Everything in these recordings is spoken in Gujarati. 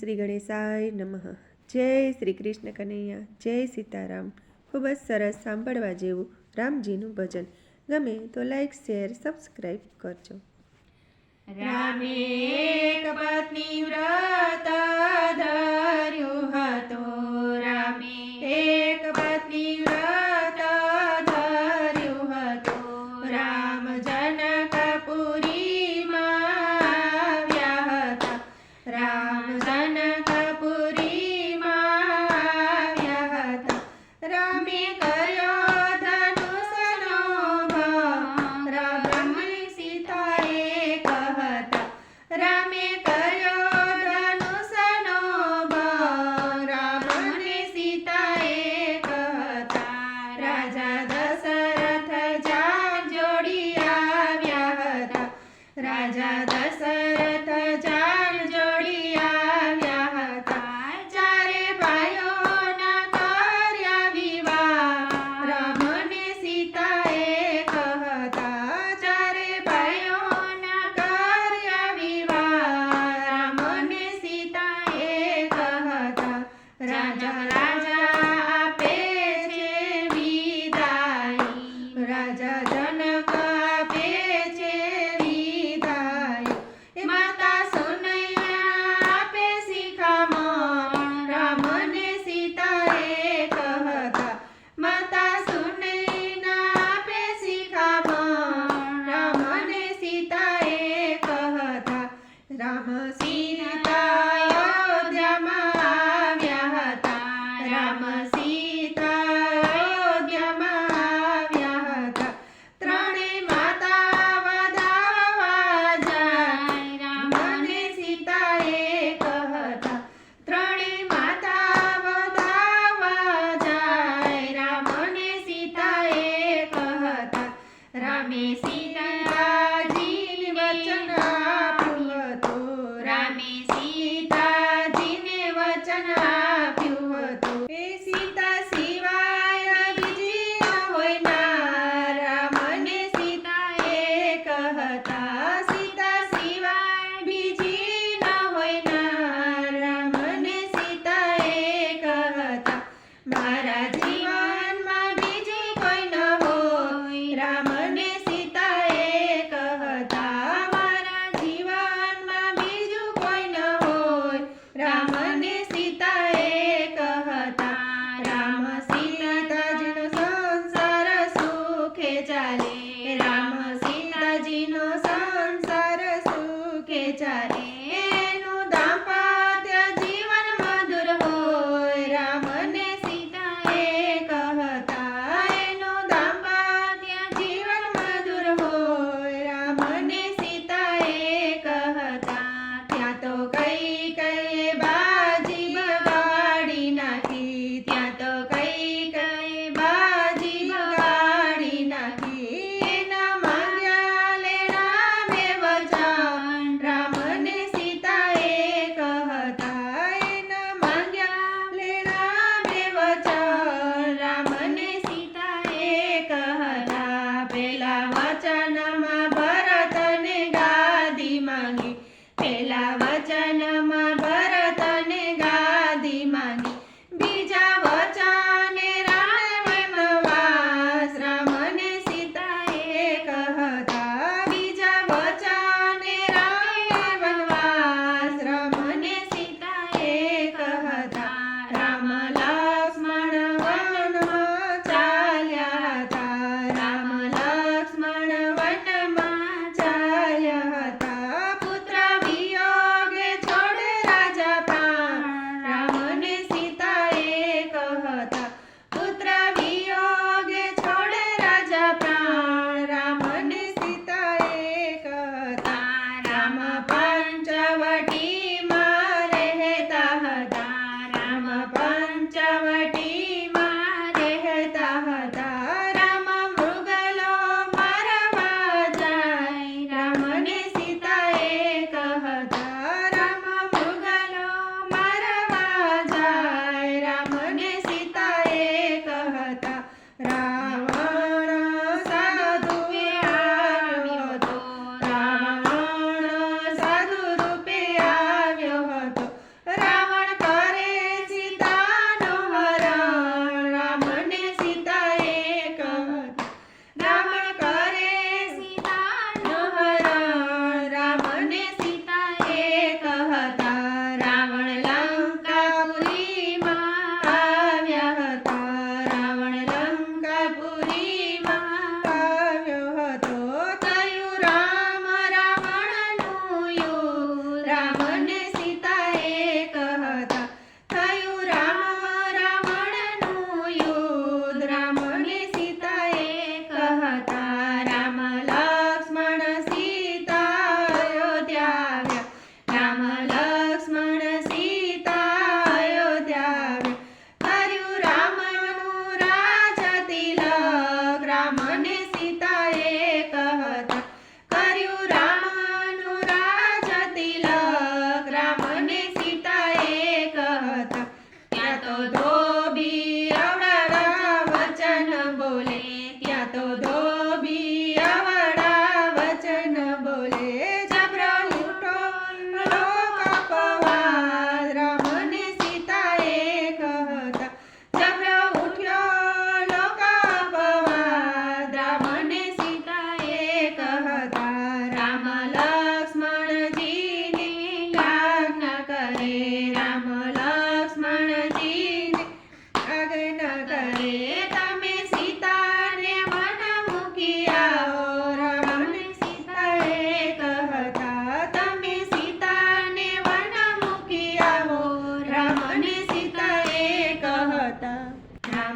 શ્રી ગણેશાય નમઃ. જય શ્રી કૃષ્ણ કનૈયા, જય સીતારામ. ખૂબ જ સરસ સાંભળવા જેવું રામજીનું ભજન. ગમે તો લાઈક શેર સબસ્ક્રાઈબ કરજો. રામે પત્ની Yeah.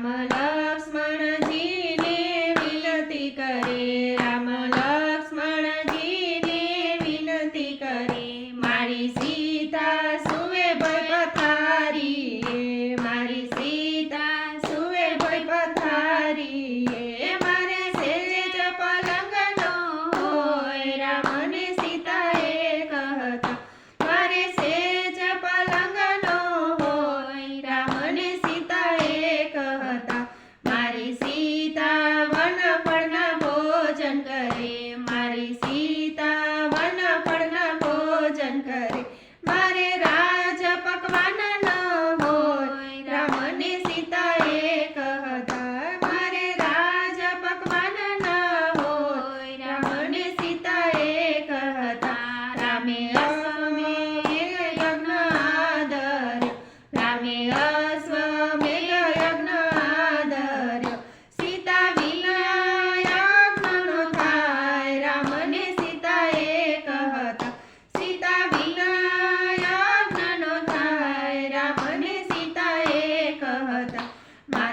Kamala. ಮಾಡಿ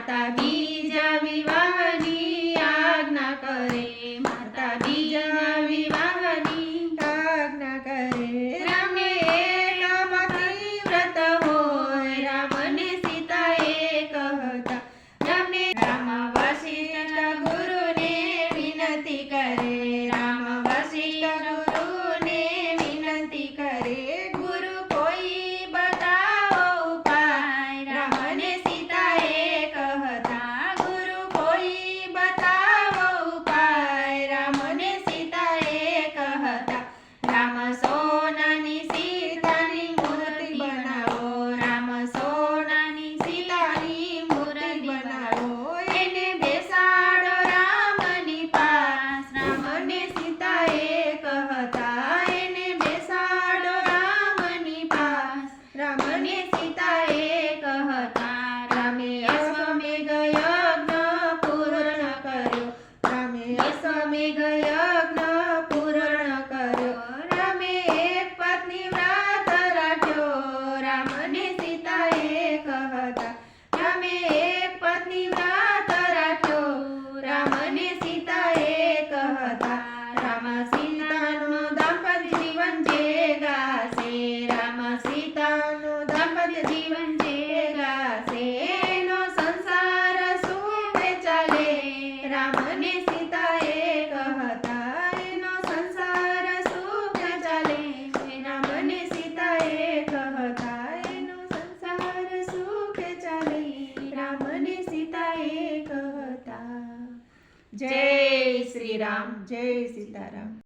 Tabi. 让门面最大。રામ ને સીતા એક હતા એનો સંસાર સુખ ચાલે રામ ને સીતા એક હતા જય શ્રી રામ જય શ્રી